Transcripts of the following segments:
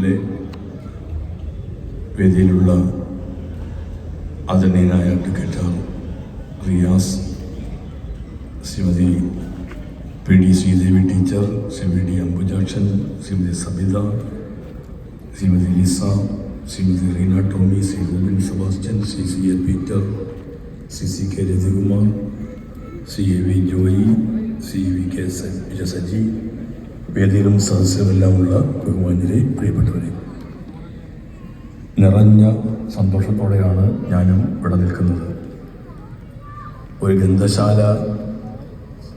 L A വേദിയിലുള്ള ആദരണീയനായ advocate Riyas Srimathi P D Sreedevi teacher Shri V D Ambujakshan Srimathi Sabitha Srimathi Lisa Srimathi Reena Tomy Shri Rubin Sebastian Shri C A Peter Shri C K Rathikumar Shri A V Joy Shri V K സ- വിജയ സജി വേദിയിലും സദസ്യമെല്ലാമുള്ള ബഹുമാന്യരെ പ്രിയപ്പെട്ടവരെ. നിറഞ്ഞ സന്തോഷത്തോടെയാണ് ഞാനും ഇവിടെ നിൽക്കുന്നത്. ഒരു ഗ്രന്ഥശാല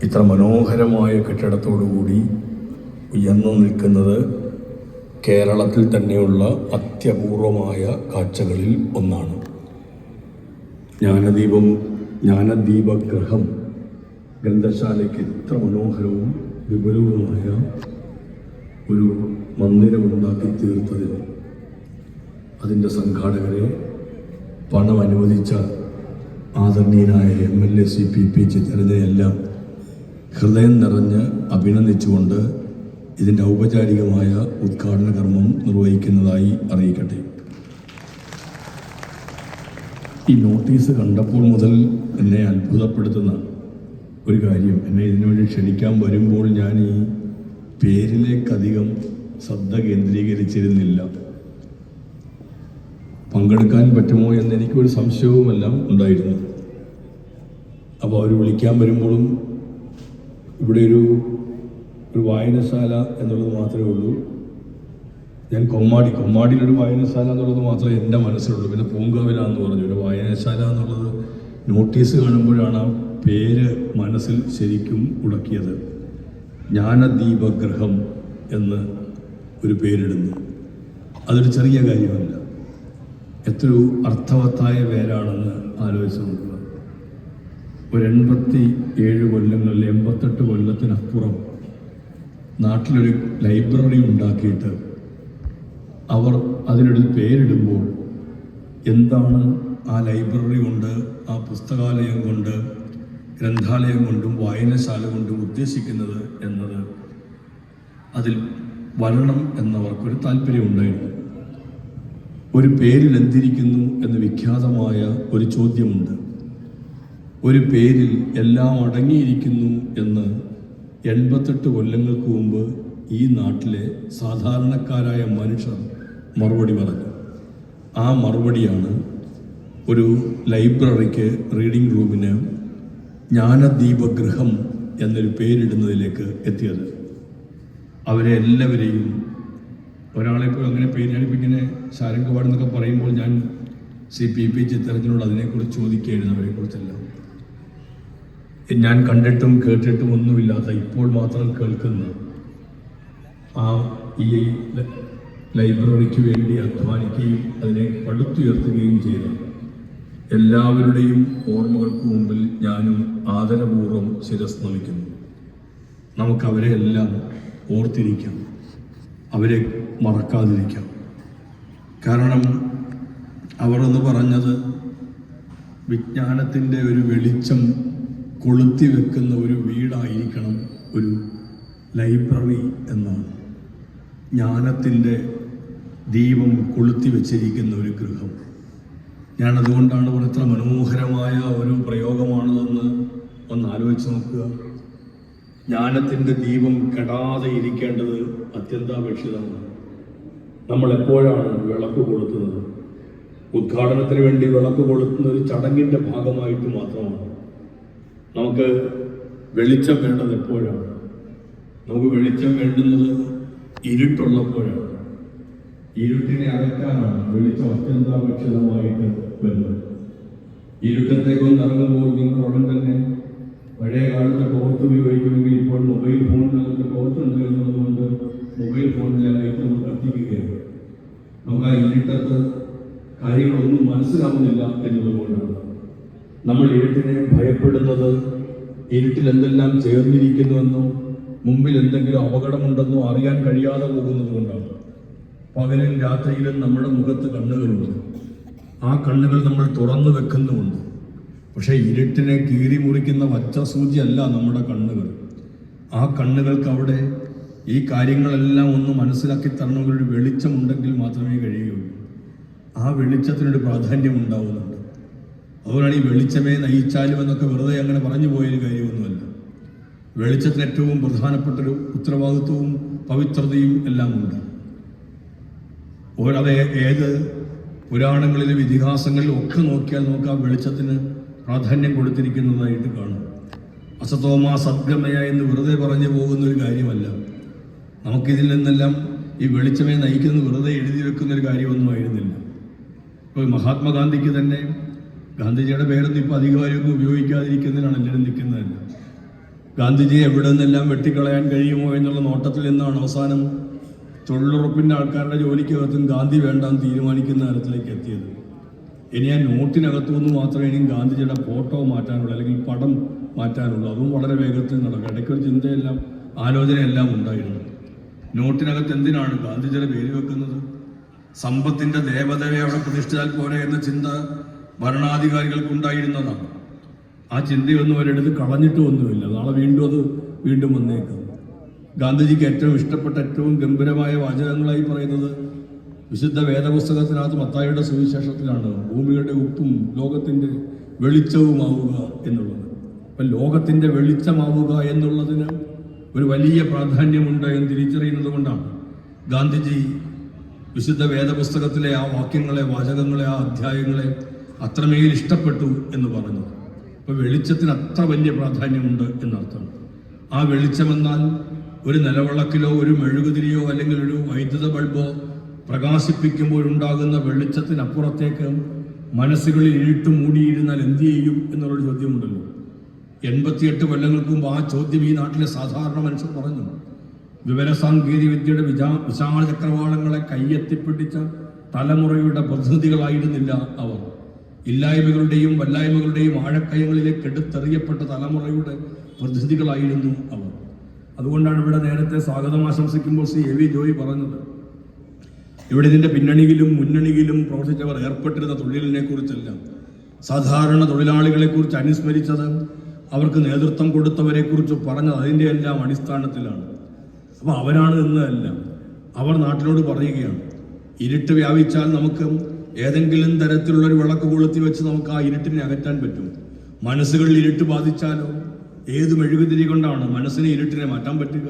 ഇത്ര മനോഹരമായ കെട്ടിടത്തോടുകൂടി ഉയർന്നു നിൽക്കുന്നത് കേരളത്തിൽ തന്നെയുള്ള അത്യപൂർവമായ കാഴ്ചകളിൽ ഒന്നാണ്. ജ്ഞാനദീപം ജ്ഞാനദീപഗ്രഹം ഗ്രന്ഥശാലയ്ക്ക് ഇത്ര മനോഹരവും വിപുലവുമായ ഒരു മന്ദിരമുണ്ടാക്കി തീർത്തതിൽ അതിന്റെ സംഘാടകരെ പണം അനുവദിച്ച ആദരണീയനായ M L A C P P ചിത്രനെയെല്ലാം ഹൃദയം നിറഞ്ഞ് അഭിനന്ദിച്ചുകൊണ്ട് ഇതിന്റെ ഔപചാരികമായ ഉദ്ഘാടന കർമ്മം നിർവഹിക്കുന്നതായി അറിയിക്കട്ടെ. ഈ നോട്ടീസ് കണ്ടപ്പോൾ മുതൽ എന്നെ അത്ഭുതപ്പെടുത്തുന്ന ഒരു കാര്യം എന്നെ ഇതിനുവേണ്ടി ക്ഷണിക്കാൻ വരുമ്പോൾ ഞാൻ ഈ പേരിലേക്കധികം ശ്രദ്ധ കേന്ദ്രീകരിച്ചിരുന്നില്ല. പങ്കെടുക്കാൻ പറ്റുമോ എന്ന് എനിക്കൊരു സംശയവുമെല്ലാം ഉണ്ടായിരുന്നു അപ്പോൾ അവർ വിളിക്കാൻ വരുമ്പോഴും ഇവിടെ ഒരു ഒരു വായനശാല എന്നുള്ളത് മാത്രമേ ഉള്ളൂ. ഞാൻ കൊമ്മാടി കൊമ്മാടിയിലൊരു വായനശാല എന്നുള്ളത് മാത്രമേ എന്റെ മനസ്സിലുള്ളൂ. പിന്നെ പൂങ്കാവില എന്ന് പറഞ്ഞു. ഒരു വായനശാല എന്നുള്ളത് നോട്ടീസ് കാണുമ്പോഴാണ് പേര് മനസ്സിൽ ശരിക്കും ഉടക്കിയത് ജ്ഞാനദീപഗ്രഹം എന്ന് ഒരു പേരിടുന്നു. അതൊരു ചെറിയ കാര്യമല്ല. എത്രയോ അർത്ഥവത്തായ പേരാണെന്ന് ആലോചിച്ച് നോക്കുക. ഒരു എൺപത്തി ഏഴ് കൊല്ലങ്ങളിൽ എൺപത്തെട്ട് കൊല്ലത്തിനപ്പുറം നാട്ടിലൊരു ലൈബ്രറി ഉണ്ടാക്കിയിട്ട് അവർ അതിനൊരു പേരിടുമ്പോൾ എന്താണ് ആ ലൈബ്രറി കൊണ്ട് ആ പുസ്തകാലയം കൊണ്ട് ഗ്രന്ഥാലയം കൊണ്ടും വായനശാല കൊണ്ടും ഉദ്ദേശിക്കുന്നത് എന്നത് അതിൽ വരണം എന്നവർക്കൊരു താല്പര്യമുണ്ടായിരുന്നു. ഒരു പേരിൽ എന്തിരിക്കുന്നു എന്ന് വിഖ്യാതമായ ഒരു ചോദ്യമുണ്ട്. ഒരു പേരിൽ എല്ലാം അടങ്ങിയിരിക്കുന്നു എന്ന് എൺപത്തെട്ട് കൊല്ലങ്ങൾക്ക് മുമ്പ് ഈ നാട്ടിലെ സാധാരണക്കാരായ മനുഷ്യർ മറുപടി പറഞ്ഞു. ആ മറുപടിയാണ് ഒരു ലൈബ്രറിക്ക് റീഡിംഗ് റൂമിന് ജ്ഞാനദീപഗൃഹം എന്നൊരു പേരിടുന്നതിലേക്ക് എത്തിയത്. അവരെ എല്ലാവരെയും ഒരാളെ ഇപ്പോൾ അങ്ങനെ പേര് ഞാനിപ്പോൾ ഇങ്ങനെ ശാരംഗപാട് എന്നൊക്കെ പറയുമ്പോൾ ഞാൻ സി പി പി ചിത്രത്തിനോട് അതിനെക്കുറിച്ച് ചോദിക്കുകയായിരുന്നു അവരെക്കുറിച്ചെല്ലാം. ഞാൻ കണ്ടിട്ടും കേട്ടിട്ടും ഒന്നുമില്ലാത്ത ഇപ്പോൾ മാത്രം കേൾക്കുന്ന ആ ഈ ലൈബ്രറിക്ക് വേണ്ടി അധ്വാനിക്കുകയും അതിനെ പടുത്തുയർത്തുകയും ചെയ്ത എല്ലാവരുടെയും ഓർമ്മകൾക്ക് മുമ്പിൽ ഞാനും ആദരപൂർവം ശിരസ് നമിക്കുന്നു. നമുക്ക് അവരെ എല്ലാം ഓർത്തിരിക്കാം. അവരെ മറക്കാതിരിക്കാം. കാരണം അവർ എന്ന് പറഞ്ഞത് വിജ്ഞാനത്തിന്റെ ഒരു വെളിച്ചം കൊളുത്തി വെക്കുന്ന ഒരു വീടായിരിക്കണം ഒരു ലൈബ്രറി എന്നാണ്. ജ്ഞാനത്തിന്റെ ദീപം കൊളുത്തി വെച്ചിരിക്കുന്ന ഒരു ഗൃഹം. ഞാൻ അതുകൊണ്ടാണ് ഇവിടെ എത്ര മനോഹരമായ ഒരു പ്രയോഗമാണതെന്ന് ഒന്ന് ആലോചിച്ച് നോക്കുക. ജ്ഞാനത്തിന്റെ ദീപം കെടാതെ ഇരിക്കേണ്ടത് അത്യന്താപേക്ഷിതമാണ്. നമ്മൾ എപ്പോഴാണ് വിളക്ക് കൊളുത്തുന്നത്? ഉദ്ഘാടനത്തിന് വേണ്ടി വിളക്ക് കൊളുത്തുന്ന ഒരു ചടങ്ങിന്റെ ഭാഗമായിട്ട് മാത്രമാണ്. നമുക്ക് വെളിച്ചം വേണ്ടത് എപ്പോഴാണ്? നമുക്ക് വെളിച്ചം വേണ്ടുന്നത് ഇരുട്ടുള്ളപ്പോഴാണ്. ഇരുട്ടിനെ അകറ്റാനാണ് വെളിച്ചം അത്യന്താപേക്ഷിതമായിട്ട് വരുന്നത്. ഇരുട്ടത്തേക്കൊന്ന് ഇറങ്ങുമ്പോൾ നിങ്ങൾ ഉടൻ തന്നെ പഴയ കാലത്തെ ടോർച്ച് ഉപയോഗിക്കുമെങ്കിൽ ഇപ്പോൾ മൊബൈൽ ഫോണിനകത്ത് ടോർച്ച് മൊബൈൽ ഫോണിലെ ലൈറ്റ് നമ്മൾ കത്തിക്കുകയാണ് നമുക്ക് ആ ഇരുട്ടത്ത് കാര്യങ്ങളൊന്നും മനസ്സിലാവുന്നില്ല എന്നതുകൊണ്ടാണ്. നമ്മൾ ഇരുട്ടിനെ ഭയപ്പെടുന്നത് ഇരുട്ടിൽ എന്തെല്ലാം ചേർന്നിരിക്കുന്നുവെന്നോ മുമ്പിൽ എന്തെങ്കിലും അപകടമുണ്ടെന്നോ അറിയാൻ കഴിയാതെ പോകുന്നത് കൊണ്ടാണ് പകലും രാത്രിയിലും നമ്മുടെ മുഖത്ത് കണ്ണുകളുണ്ട്. ആ കണ്ണുകൾ നമ്മൾ തുറന്നു വെക്കുന്നുമുണ്ട്. പക്ഷേ ഇരുട്ടിനെ കീറി മുറിക്കുന്ന വച്ച സൂചിയല്ല നമ്മുടെ കണ്ണുകൾ. ആ കണ്ണുകൾക്ക് അവിടെ ഈ കാര്യങ്ങളെല്ലാം ഒന്ന് മനസ്സിലാക്കി തരണമെങ്കിൽ ഒരു വെളിച്ചമുണ്ടെങ്കിൽ മാത്രമേ കഴിയുകയുള്ളൂ. ആ വെളിച്ചത്തിനൊരു പ്രാധാന്യം ഉണ്ടാവുന്നുണ്ട്. അതുകൊണ്ടാണ് ഈ വെളിച്ചമേ നയിച്ചാലും എന്നൊക്കെ വെറുതെ അങ്ങനെ പറഞ്ഞു പോയൊരു കാര്യമൊന്നുമല്ല. വെളിച്ചത്തിന് ഏറ്റവും പ്രധാനപ്പെട്ടൊരു ഉത്തരവാദിത്വവും പവിത്രതയും എല്ലാം ഉണ്ട് ഓരത് ഏത് പുരാണങ്ങളിലും ഇതിഹാസങ്ങളിലും ഒക്കെ നോക്കിയാൽ നോക്കാം വെളിച്ചത്തിന് പ്രാധാന്യം കൊടുത്തിരിക്കുന്നതായിട്ട് കാണും. അസതോമ സദ്ഗമയ എന്ന് വെറുതെ പറഞ്ഞു പോകുന്ന ഒരു കാര്യമല്ല. നമുക്കിതിൽ നിന്നെല്ലാം ഈ വെളിച്ചമേ നയിക്കുന്നത് വെറുതെ എഴുതി വെക്കുന്ന ഒരു കാര്യമൊന്നും ആയിരുന്നില്ല. ഇപ്പോൾ മഹാത്മാഗാന്ധിക്ക് തന്നെ ഗാന്ധിജിയുടെ പേരൊന്നും ഇപ്പോൾ അധികാരമൊക്കെ ഉപയോഗിക്കാതിരിക്കുന്നതിനാണ് എല്ലാവരും നിൽക്കുന്നതല്ല ഗാന്ധിജിയെ എവിടെ നിന്നെല്ലാം വെട്ടിക്കളയാൻ കഴിയുമോ എന്നുള്ള നോട്ടത്തിൽ നിന്നാണ് അവസാനം തൊഴിലുറപ്പിന്റെ ആൾക്കാരുടെ ജോലിക്കകത്തും ഗാന്ധി വേണ്ടാന്ന് തീരുമാനിക്കുന്ന തരത്തിലേക്ക് എത്തിയത്. ഇനി ആ നോട്ടിനകത്തു നിന്ന് മാത്രമേ ഇനി ഗാന്ധിജിയുടെ ഫോട്ടോ മാറ്റാനുള്ളൂ അല്ലെങ്കിൽ പടം മാറ്റാനുള്ളൂ. അതും വളരെ വേഗത്തിൽ നടക്കും. ഇടയ്ക്കൊരു ചിന്തയെല്ലാം ആലോചനയെല്ലാം ഉണ്ടായിരുന്നു. നോട്ടിനകത്ത് എന്തിനാണ് ഗാന്ധിജിയുടെ പേര് വെക്കുന്നത്? സമ്പത്തിന്റെ ദേവതയെ അവിടെ പ്രതിഷ്ഠിച്ചാൽ പോരെ എന്ന ചിന്ത ഭരണാധികാരികൾക്കുണ്ടായിരുന്നതാണ് ആ ചിന്തയൊന്നും അവരെടുത്ത് കളഞ്ഞിട്ടുമൊന്നുമില്ല. നാളെ വീണ്ടും അത് വീണ്ടും വന്നേക്കും. ഗാന്ധിജിക്ക് ഏറ്റവും ഇഷ്ടപ്പെട്ട ഏറ്റവും ഗംഭീരമായ വാചകങ്ങളായി പറയുന്നത് വിശുദ്ധ വേദപുസ്തകത്തിനകത്ത് മത്തായിയുടെ സുവിശേഷത്തിലാണ്. ഭൂമിയുടെ ഉപ്പും ലോകത്തിന്റെ വെളിച്ചവുമാവുക എന്നുള്ളത്. അപ്പം ലോകത്തിന്റെ വെളിച്ചമാവുക എന്നുള്ളതിന് ഒരു വലിയ പ്രാധാന്യമുണ്ട് എന്ന് തിരിച്ചറിയുന്നത് കൊണ്ടാണ് ഗാന്ധിജി വിശുദ്ധ വേദപുസ്തകത്തിലെ ആ വാക്യങ്ങളെ വാചകങ്ങളെ ആ അധ്യായങ്ങളെ അത്രമേൽ ഇഷ്ടപ്പെട്ടു എന്ന് പറഞ്ഞു അപ്പോൾ വെളിച്ചത്തിന് അത്ര വലിയ പ്രാധാന്യമുണ്ട് എന്നർത്ഥം. ആ വെളിച്ചമെന്നാൽ ഒരു നിലവിളക്കിലോ ഒരു മെഴുകുതിരിയോ അല്ലെങ്കിൽ ഒരു വൈദ്യുത ബൾബോ പ്രകാശിപ്പിക്കുമ്പോഴുണ്ടാകുന്ന വെളിച്ചത്തിനപ്പുറത്തേക്ക് മനസ്സുകളിൽ ഇരുട്ട് മൂടിയിരുന്നാൽ എന്ത് ചെയ്യും എന്നുള്ളൊരു ചോദ്യമുണ്ടല്ലോ. എൺപത്തിയെട്ട് കൊല്ലങ്ങൾക്ക് മുമ്പ് ആ ചോദ്യം ഈ നാട്ടിലെ സാധാരണ മനുഷ്യർ പറഞ്ഞു. വിവരസാങ്കേതിക വിദ്യയുടെ വിചാ വിശാല ചക്രവാളങ്ങളെ കയ്യെത്തിപ്പിടിച്ച തലമുറയുടെ പ്രതിനിധികളായിരുന്നില്ല അവർ. ഇല്ലായ്മകളുടെയും വല്ലായ്മകളുടെയും ആഴക്കയങ്ങളിലേക്ക് എടുത്തെറിയപ്പെട്ട തലമുറയുടെ പ്രതിനിധികളായിരുന്നു അവർ. അതുകൊണ്ടാണ് ഇവിടെ നേരത്തെ സ്വാഗതം ആശംസിക്കുമ്പോൾ ശ്രീ എ വി ജോയി പറഞ്ഞത്. ഇവിടെ ഇതിന്റെ പിന്നണിയിലും മുന്നണിയിലും പ്രവർത്തിച്ചവർ ഏർപ്പെട്ടിരുന്ന തൊഴിലിനെ കുറിച്ചെല്ലാം സാധാരണ തൊഴിലാളികളെക്കുറിച്ച് അനുസ്മരിച്ചത് അവർക്ക് നേതൃത്വം കൊടുത്തവരെക്കുറിച്ച് പറഞ്ഞത് അതിന്റെ എല്ലാം അടിസ്ഥാനത്തിലാണ്. അപ്പോൾ അവരാണ് എന്നതല്ല അവർ നാട്ടിലോട് പറയുകയാണ് ഇരുട്ട് വ്യാപിച്ചാൽ നമുക്ക് ഏതെങ്കിലും തരത്തിലുള്ളൊരു വിളക്ക് കൊളുത്തി വെച്ച് നമുക്ക് ആ ഇരുട്ടിനെ അകറ്റാൻ പറ്റും. മനസ്സുകളിൽ ഇരുട്ട് ബാധിച്ചാലോ? ഏത് മെഴുകുതിരി കൊണ്ടാണ് മനസ്സിനെ ഇരുട്ടിനെ മാറ്റാൻ പറ്റുക?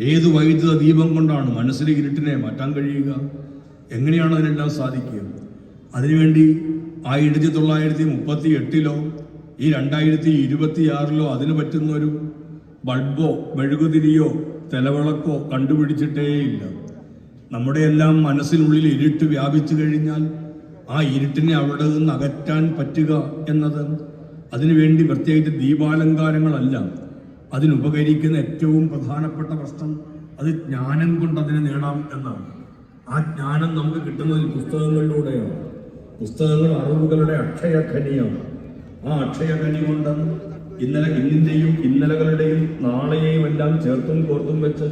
ഏത് വൈദ്യുത ദീപം കൊണ്ടാണ് മനസ്സിലെ ഇരുട്ടിനെ മാറ്റാൻ കഴിയുക? എങ്ങനെയാണ് അതിനെല്ലാം സാധിക്കുക? അതിനുവേണ്ടി ആയിരത്തി തൊള്ളായിരത്തി മുപ്പത്തി എട്ടിലോ ഈ രണ്ടായിരത്തി ഇരുപത്തി ആറിലോ അതിന് പറ്റുന്ന ഒരു ബൾബോ മെഴുകുതിരിയോ തെലവിളക്കോ കണ്ടുപിടിച്ചിട്ടേയില്ല. നമ്മുടെ എല്ലാം മനസ്സിനുള്ളിൽ ഇരുട്ട് വ്യാപിച്ചു കഴിഞ്ഞാൽ ആ ഇരുട്ടിനെ അവിടെ നിന്ന് അകറ്റാൻ പറ്റുക എന്നത് അതിനുവേണ്ടി പ്രത്യേകിച്ച് ദീപാലങ്കാരങ്ങളല്ല. അതിനുപകരിക്കുന്ന ഏറ്റവും പ്രധാനപ്പെട്ട പ്രശ്നം അത് ജ്ഞാനം കൊണ്ട് അതിനെ നേടാം എന്നാണ്. ആ ജ്ഞാനം നമുക്ക് കിട്ടുന്നത് പുസ്തകങ്ങളിലൂടെയാണ്. പുസ്തകങ്ങൾ അറിവുകളുടെ അക്ഷയഖനിയാണ്. ആ അക്ഷയഖനി കൊണ്ട് ഇന്നലെ ഇന്നിന്റെയും ഇന്നലകളുടെയും നാളെയും എല്ലാം ചേർത്തും കോർത്തും വെച്ച്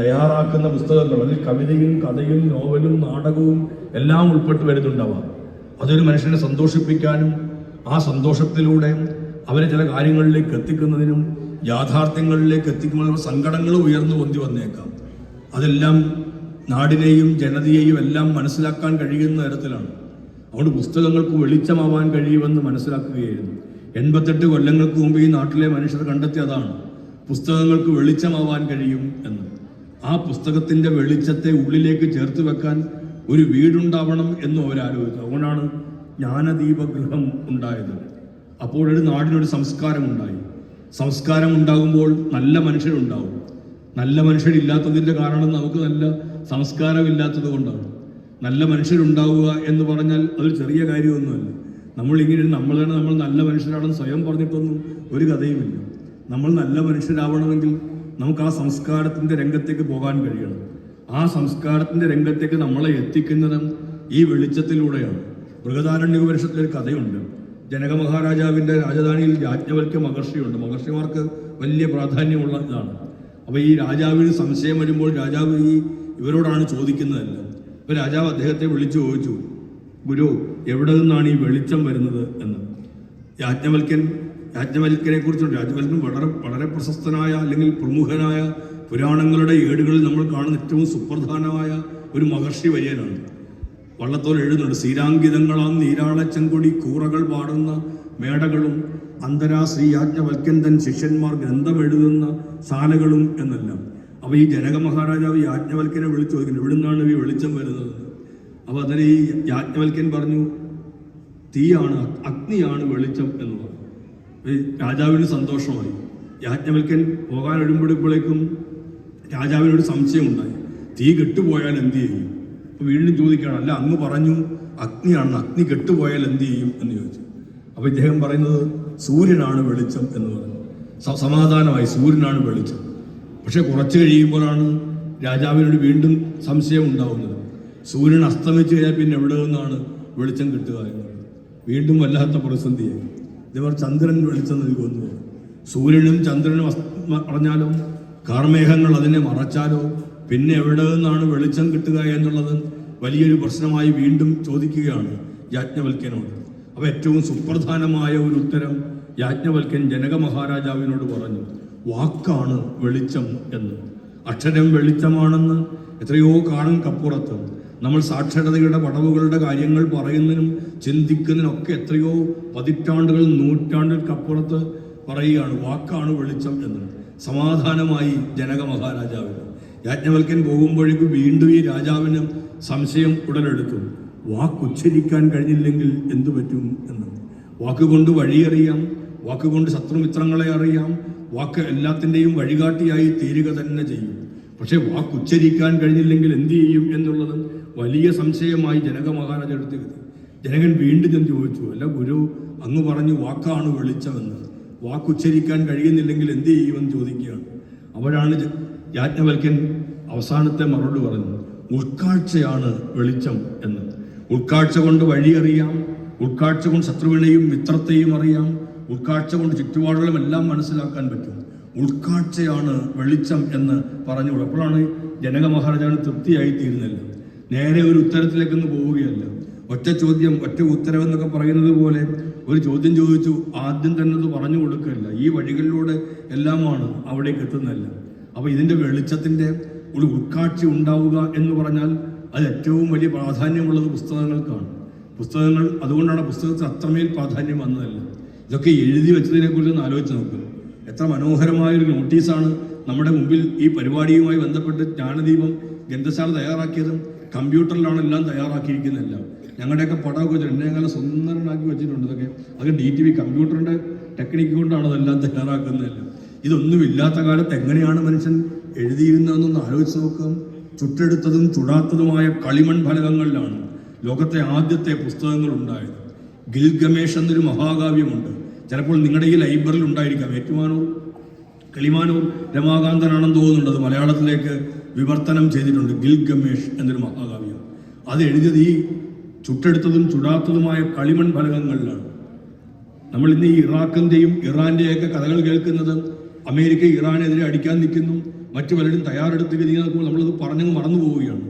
തയ്യാറാക്കുന്ന പുസ്തകങ്ങൾ അതിൽ കവിതയും കഥയും നോവലും നാടകവും എല്ലാം ഉൾപ്പെട്ട് വരുന്നുണ്ടാവാം. അതൊരു മനുഷ്യനെ സന്തോഷിപ്പിക്കാനും ആ സന്തോഷത്തിലൂടെ അവരെ ചില കാര്യങ്ങളിലേക്ക് എത്തിക്കുന്നതിനും യാഥാർത്ഥ്യങ്ങളിലേക്ക് എത്തിക്കുമ്പോൾ സങ്കടങ്ങൾ ഉയർന്നു പൊന്തി വന്നേക്കാം. അതെല്ലാം നാടിനെയും ജനതയെയും എല്ലാം മനസ്സിലാക്കാൻ കഴിയുന്ന തരത്തിലാണ്. അതുകൊണ്ട് പുസ്തകങ്ങൾക്ക് വെളിച്ചമാവാൻ കഴിയുമെന്ന് മനസ്സിലാക്കുകയായിരുന്നു. എൺപത്തെട്ട് കൊല്ലങ്ങൾക്ക് മുമ്പ് ഈ നാട്ടിലെ മനുഷ്യർ കണ്ടെത്തിയതാണ് പുസ്തകങ്ങൾക്ക് വെളിച്ചമാവാൻ കഴിയും എന്ന്. ആ പുസ്തകത്തിന്റെ വെളിച്ചത്തെ ഉള്ളിലേക്ക് ചേർത്ത് വെക്കാൻ ഒരു വീടുണ്ടാവണം എന്ന് അവരാലോചിച്ചു. അതുകൊണ്ടാണ് ജ്ഞാനദീപഗൃഹം ഉണ്ടായത്. അപ്പോഴൊരു നാടിനൊരു സംസ്കാരം ഉണ്ടായി സംസ്കാരം ഉണ്ടാകുമ്പോൾ നല്ല മനുഷ്യരുണ്ടാവും. നല്ല മനുഷ്യരില്ലാത്തതിന്റെ കാരണം നമുക്ക് നല്ല സംസ്കാരമില്ലാത്തത് കൊണ്ടാണ് നല്ല മനുഷ്യരുണ്ടാവുക എന്ന് പറഞ്ഞാൽ അതൊരു ചെറിയ കാര്യമൊന്നുമല്ല. നമ്മളിങ്ങനെ നമ്മൾ തന്നെ നമ്മൾ നല്ല മനുഷ്യരാണെന്ന് സ്വയം പറഞ്ഞിട്ടൊന്നും ഒരു കഥയുമില്ല. നമ്മൾ നല്ല മനുഷ്യരാവണമെങ്കിൽ നമുക്ക് ആ സംസ്കാരത്തിന്റെ രംഗത്തേക്ക് പോകാൻ കഴിയണം. ആ സംസ്കാരത്തിന്റെ രംഗത്തേക്ക് നമ്മളെ എത്തിക്കുന്നത് ഈ വെളിച്ചത്തിലൂടെയാണ്. ഒരു കഥയുണ്ട്. ജനക മഹാരാജാവിന്റെ രാജധാനിയിൽ യാജ്ഞവൽക്യ മഹർഷിയുണ്ട്. മഹർഷിമാർക്ക് വലിയ പ്രാധാന്യമുള്ള ഇതാണ്. അപ്പോൾ ഈ രാജാവിന് സംശയം വരുമ്പോൾ രാജാവ് ഈ ഇവരോടാണ് ചോദിക്കുന്നതല്ല. അപ്പോൾ രാജാവ് അദ്ദേഹത്തെ വിളിച്ചു ചോദിച്ചു ഗുരു എവിടെ നിന്നാണ് ഈ വെളിച്ചം വരുന്നത്? എന്ന്. യാജ്ഞവൽക്കൻ യാജ്ഞവൽക്കനെ കുറിച്ചുണ്ട് രാജവൽക്കൻ വളരെ വളരെ പ്രശസ്തനായ അല്ലെങ്കിൽ പ്രമുഖനായ പുരാണങ്ങളുടെ ഏടുകളിൽ നമ്മൾ കാണുന്ന ഏറ്റവും സുപ്രധാനമായ ഒരു മഹർഷി വര്യനാണ്. വള്ളത്തോൽ എഴുതുന്നുണ്ട്. ശ്രീരാങ്കിതങ്ങളാം നീരാളച്ചെങ്കൊടി കൂറകൾ പാടുന്ന മേടകളും അന്തരാ ശ്രീയാജ്ഞവൽക്കന്തൻ ശിഷ്യന്മാർ ഗ്രന്ഥം എഴുതുന്ന ശാലകളും എന്നെല്ലാം. അപ്പോൾ ഈ ജനക മഹാരാജാവ് യാജ്ഞവൽക്കനെ വിളിച്ചു ചോദിക്കുന്നു ഇവിടുന്നാണ് ഈ വെളിച്ചം വരുന്നത്? അപ്പോൾ അതിന് ഈ യാജ്ഞവൽക്കൻ പറഞ്ഞു തീയാണ് അഗ്നിയാണ് വെളിച്ചം എന്ന് പറഞ്ഞു രാജാവിന് സന്തോഷമായി. യാജ്ഞവൽക്കൻ പോകാൻ ഒരുമ്പോഴേക്കും രാജാവിനൊരു സംശയമുണ്ടായി. തീ കെട്ടുപോയാൽ എന്തു ചെയ്യും? വീണ്ടും ചോദിക്കുകയാണ് അല്ല അങ്ങ് പറഞ്ഞു അഗ്നിയാണ് അഗ്നി കെട്ടുപോയാൽ എന്ത് ചെയ്യും? എന്ന് ചോദിച്ചു. അപ്പോൾ ഇദ്ദേഹം പറയുന്നത് സൂര്യനാണ് വെളിച്ചം എന്ന് പറഞ്ഞു. സമാധാനമായി സൂര്യനാണ് വെളിച്ചം. പക്ഷെ കുറച്ച് കഴിയുമ്പോഴാണ് രാജാവിനോട് വീണ്ടും സംശയം ഉണ്ടാവുന്നത്. സൂര്യൻ അസ്തമിച്ചു കഴിഞ്ഞാൽ പിന്നെ എവിടെ നിന്നാണ് വെളിച്ചം കിട്ടുക എന്നുള്ളത് വീണ്ടും വല്ലാത്ത പ്രതിസന്ധിയായി. ഇതേപോലെ ചന്ദ്രൻ വെളിച്ചം നൽകുമെന്ന് സൂര്യനും ചന്ദ്രനും അസ്ത- പറഞ്ഞാലോ കാർമേഘങ്ങൾ അതിനെ മറച്ചാലോ? പിന്നെ എവിടെ നിന്നാണ് വെളിച്ചം കിട്ടുക എന്നുള്ളത് വലിയൊരു പ്രശ്നമായി വീണ്ടും ചോദിക്കുകയാണ് യാജ്ഞവൽക്കനോട് അപ്പൊ ഏറ്റവും സുപ്രധാനമായ ഒരു ഉത്തരം യാജ്ഞവൽക്കൻ ജനക മഹാരാജാവിനോട് പറഞ്ഞു വാക്കാണ് വെളിച്ചം എന്ന്. അക്ഷരം വെളിച്ചമാണെന്ന് എത്രയോ കാണും കപ്പുറത്ത് നമ്മൾ സാക്ഷരതയുടെ പടവുകളുടെ കാര്യങ്ങൾ പറയുന്നതിനും ചിന്തിക്കുന്നതിനൊക്കെ എത്രയോ പതിറ്റാണ്ടുകൾ നൂറ്റാണ്ടുകൾക്കപ്പുറത്ത് പറയുകയാണ് വാക്കാണ് വെളിച്ചം എന്ന്. സമാധാനമായി ജനക മഹാരാജാവിന് യാജ്ഞവൽക്കൻ പോകുമ്പോഴേക്കും വീണ്ടും ഈ രാജാവിന് സംശയം ഉടലെടുക്കും. വാക്കുച്ചരിക്കാൻ കഴിഞ്ഞില്ലെങ്കിൽ എന്തു പറ്റും എന്ന്. വാക്കുകൊണ്ട് വഴിയറിയാം വാക്കുകൊണ്ട് ശത്രുമിത്രങ്ങളെ അറിയാം വാക്ക് എല്ലാത്തിന്റെയും വഴികാട്ടിയായി തീരുക തന്നെ ചെയ്യും. പക്ഷേ വാക്കുച്ചരിക്കാൻ കഴിഞ്ഞില്ലെങ്കിൽ എന്തു ചെയ്യും എന്നുള്ളത് വലിയ സംശയമായി ജനക മഹാരാജ എടുത്ത് ജനകൻ വീണ്ടും ഞാൻ ചോദിച്ചു അല്ല ഗുരു അങ്ങ് പറഞ്ഞു വാക്കാണ് വെളിച്ചമെന്ന്. വാക്കുച്ചരിക്കാൻ കഴിയുന്നില്ലെങ്കിൽ എന്ത് ചെയ്യുമെന്ന് ചോദിക്കുകയാണ്. ജ- യാജ്ഞവൽക്കൻ അവസാനത്തെ മറുപടി പറഞ്ഞു ഉൾക്കാഴ്ചയാണ് വെളിച്ചം എന്ന്. ഉൾക്കാഴ്ച കൊണ്ട് വഴിയറിയാം ഉൾക്കാഴ്ച കൊണ്ട് ശത്രുവിനെയും മിത്രത്തെയും അറിയാം ഉൾക്കാഴ്ച കൊണ്ട് ചുറ്റുപാടുകളും എല്ലാം മനസ്സിലാക്കാൻ പറ്റും. ഉൾക്കാഴ്ചയാണ് വെളിച്ചം എന്ന് പറഞ്ഞു അപ്പോഴാണ് ജനക മഹാരാജാവിന് തൃപ്തിയായി തീരുന്നില്ല നേരെ ഒരു ഉത്തരത്തിലേക്കൊന്ന് പോവുകയല്ല. ഒറ്റ ചോദ്യം ഒറ്റ ഉത്തരവെന്നൊക്കെ പറയുന്നത് പോലെ ഒരു ചോദ്യം ചോദിച്ചു ആദ്യം തന്നെ അത് പറഞ്ഞു കൊടുക്കുകയല്ല. ഈ വഴികളിലൂടെ എല്ലാമാണ് അവിടേക്ക് എത്തുന്നതല്ല. അപ്പോൾ ഇതിന്റെ വെളിച്ചത്തിന്റെ ഒരു ഉൾക്കാഴ്ച ഉണ്ടാവുക എന്ന് പറഞ്ഞാൽ അത് ഏറ്റവും വലിയ പ്രാധാന്യമുള്ളത് പുസ്തകങ്ങൾക്കാണ്. പുസ്തകങ്ങൾ അതുകൊണ്ടാണ് പുസ്തകത്തിന് അത്രമേൽ പ്രാധാന്യം വന്നതല്ല. ഇതൊക്കെ എഴുതി വെച്ചതിനെക്കുറിച്ച് ഒന്ന് ആലോചിച്ച് നോക്കുക എത്ര മനോഹരമായൊരു നോട്ടീസാണ് നമ്മുടെ മുമ്പിൽ ഈ പരിപാടിയുമായി ബന്ധപ്പെട്ട് ജ്ഞാനദീപം ഗ്രന്ഥശാല തയ്യാറാക്കിയതും കമ്പ്യൂട്ടറിലാണ് എല്ലാം തയ്യാറാക്കിയിരിക്കുന്നതെല്ലാം. ഞങ്ങളുടെയൊക്കെ പടമൊക്കെ വെച്ചിട്ട് എന്നെ സ്വന്തമാക്കി സുന്ദരനാക്കി വെച്ചിട്ടുണ്ട് ഇതൊക്കെ. അത് ഡി ടി വി കമ്പ്യൂട്ടറിന്റെ ടെക്നിക്ക് കൊണ്ടാണ് അതെല്ലാം തയ്യാറാക്കുന്നതെല്ലാം. ഇതൊന്നും ഇല്ലാത്ത കാലത്ത് എങ്ങനെയാണ് മനുഷ്യൻ എഴുതിയിരുന്നതെന്നൊന്ന് ആലോചിച്ച് നോക്കാം. ചുട്ടെടുത്തതും ചുടാത്തതുമായ കളിമൺ ഫലകങ്ങളിലാണ് ലോകത്തെ ആദ്യത്തെ പുസ്തകങ്ങൾ ഉണ്ടായത്. ഗിൽഗമേഷ് എന്നൊരു മഹാകാവ്യമുണ്ട്. ചിലപ്പോൾ നിങ്ങളുടെ ഈ ലൈബ്രറിയിൽ ഉണ്ടായിരിക്കാം. ഏറ്റുമാനൂർ കിളിമാനൂർ രമാകാന്തനാണെന്ന് തോന്നുന്നുണ്ട്. അത് മലയാളത്തിലേക്ക് വിവർത്തനം ചെയ്തിട്ടുണ്ട്. ഗിൽഗമേഷ് എന്നൊരു മഹാകാവ്യം. അത് എഴുതിയത് ഈ ചുട്ടെടുത്തതും ചുടാത്തതുമായ കളിമൺ ഫലകങ്ങളിലാണ്. നമ്മൾ ഇന്ന് ഈ ഇറാഖിന്റെയും ഇറാന്റെയൊക്കെ കഥകൾ കേൾക്കുന്നത് അമേരിക്ക ഇറാനെതിരെ അടിക്കാൻ നിൽക്കുന്നു. മറ്റു പലരും തയ്യാറെടുത്ത് നീങ്ങുമ്പോൾ നമ്മളത് പറഞ്ഞങ്ങ് മറന്നു പോവുകയാണ്.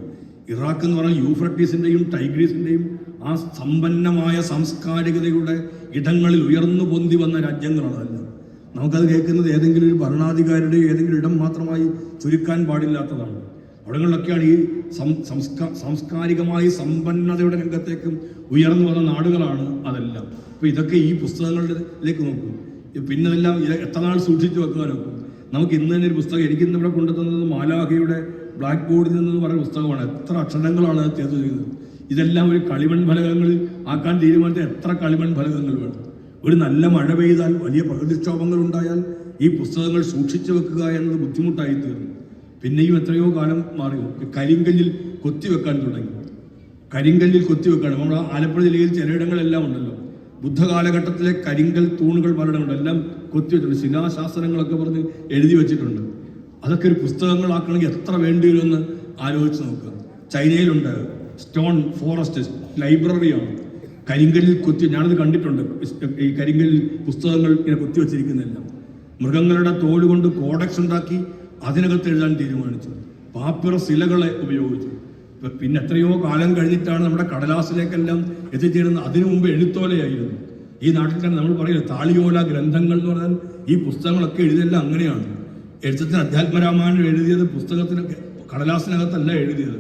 ഇറാഖ് എന്ന് പറഞ്ഞാൽ യൂഫ്രട്ടീസിന്റെയും ടൈഗ്രീസിന്റെയും ആ സമ്പന്നമായ സാംസ്കാരികതയുടെ ഇടങ്ങളിൽ ഉയർന്നു പൊന്തി വന്ന രാജ്യങ്ങളാണ് നമുക്കത് കേൾക്കുന്നത് ഏതെങ്കിലും ഒരു ഭരണാധികാരിയുടെ ഏതെങ്കിലും ഇടം മാത്രമായി ചുരുക്കാൻ പാടില്ലാത്തതാണ്. അവിടങ്ങളിലൊക്കെയാണ് ഈ സംസ്കാ സാംസ്കാരികമായി സമ്പന്നതയുടെ രംഗത്തേക്കും ഉയർന്നു വന്ന നാടുകളാണ് അതെല്ലാം. അപ്പോൾ ഇതൊക്കെ ഈ പുസ്തകങ്ങളിലേക്ക് നോക്കും. ഈ പിന്നെ ഇതെല്ലാം ഇത് എത്ര നാൾ സൂക്ഷിച്ചു വെക്കാനോ നമുക്ക് ഇന്ന് തന്നെ ഒരു പുസ്തകം എനിക്ക് ഇന്ന് ഇവിടെ കൊണ്ടുതന്നത് മാലാഖയുടെ ബ്ലാക്ക് ബോർഡിൽ നിന്ന് പറയുന്ന പുസ്തകമാണ്. എത്ര അക്ഷരങ്ങളാണ് ചേർത്ത് ചെയ്തു ചെയ്തത് ഇതെല്ലാം ഒരു കളിമൺ ഫലകങ്ങൾ ആക്കാൻ തീരുമാനിച്ച എത്ര കളിമൺ ഫലകങ്ങൾ വേണം. ഒരു നല്ല മഴ പെയ്താൽ വലിയ പ്രകൃതിക്ഷോഭങ്ങൾ ഉണ്ടായാൽ ഈ പുസ്തകങ്ങൾ സൂക്ഷിച്ചു വെക്കുക എന്നത് ബുദ്ധിമുട്ടായി തീർന്നു പിന്നെയും എത്രയോ കാലം മാറി. കരിങ്കല്ലിൽ കൊത്തിവെക്കാൻ തുടങ്ങി. കരിങ്കല്ലിൽ കൊത്തിവെക്കാണ്. നമ്മുടെ ആലപ്പുഴ ജില്ലയിൽ ചിലയിടങ്ങളെല്ലാം ഉണ്ടല്ലോ. ബുദ്ധകാലഘട്ടത്തിലെ കരിങ്കൽ തൂണുകൾ പലയിടങ്ങളുണ്ട് എല്ലാം കൊത്തിവെച്ചിട്ടുണ്ട് ശിലാശാസനങ്ങളൊക്കെ പറഞ്ഞ് എഴുതി വെച്ചിട്ടുണ്ട്. അതൊക്കെ ഒരു പുസ്തകങ്ങളാക്കണമെങ്കിൽ എത്ര വേണ്ടി വരുമെന്ന് ആലോചിച്ച് നോക്കുക. ചൈനയിലുണ്ട്. Stone forest ലൈബ്രറിയാണ്. കരിങ്കല്ലിൽ കൊത്തി ഞാനത് കണ്ടിട്ടുണ്ട്. ഈ കരിങ്കല്ലിൽ പുസ്തകങ്ങൾ ഇങ്ങനെ കൊത്തിവെച്ചിരിക്കുന്നെല്ലാം മൃഗങ്ങളുടെ തോൽ കൊണ്ട് കോഡക്സ് ഉണ്ടാക്കി അതിനകത്ത് എഴുതാൻ തീരുമാനിച്ചു. പാപ്പിറസ് ശിലകളെ ഉപയോഗിച്ചു. പിന്നെ എത്രയോ കാലം കഴിഞ്ഞിട്ടാണ് നമ്മുടെ കടലാസിലേക്കെല്ലാം എത്തിച്ചേരുന്നത്. അതിനു മുമ്പ് എഴുത്തോലയായിരുന്നു. ഈ നാട്ടിൽ തന്നെ നമ്മൾ പറയുന്നത് താളിയോല ഗ്രന്ഥങ്ങൾ എന്ന് പറഞ്ഞാൽ ഈ പുസ്തകങ്ങളൊക്കെ എഴുതിയെല്ലാം അങ്ങനെയാണ്. എഴുത്തച്ഛൻ അധ്യാത്മരാമായണം എഴുതിയത് പുസ്തകത്തിന് കടലാസിനകത്തല്ല എഴുതിയത്.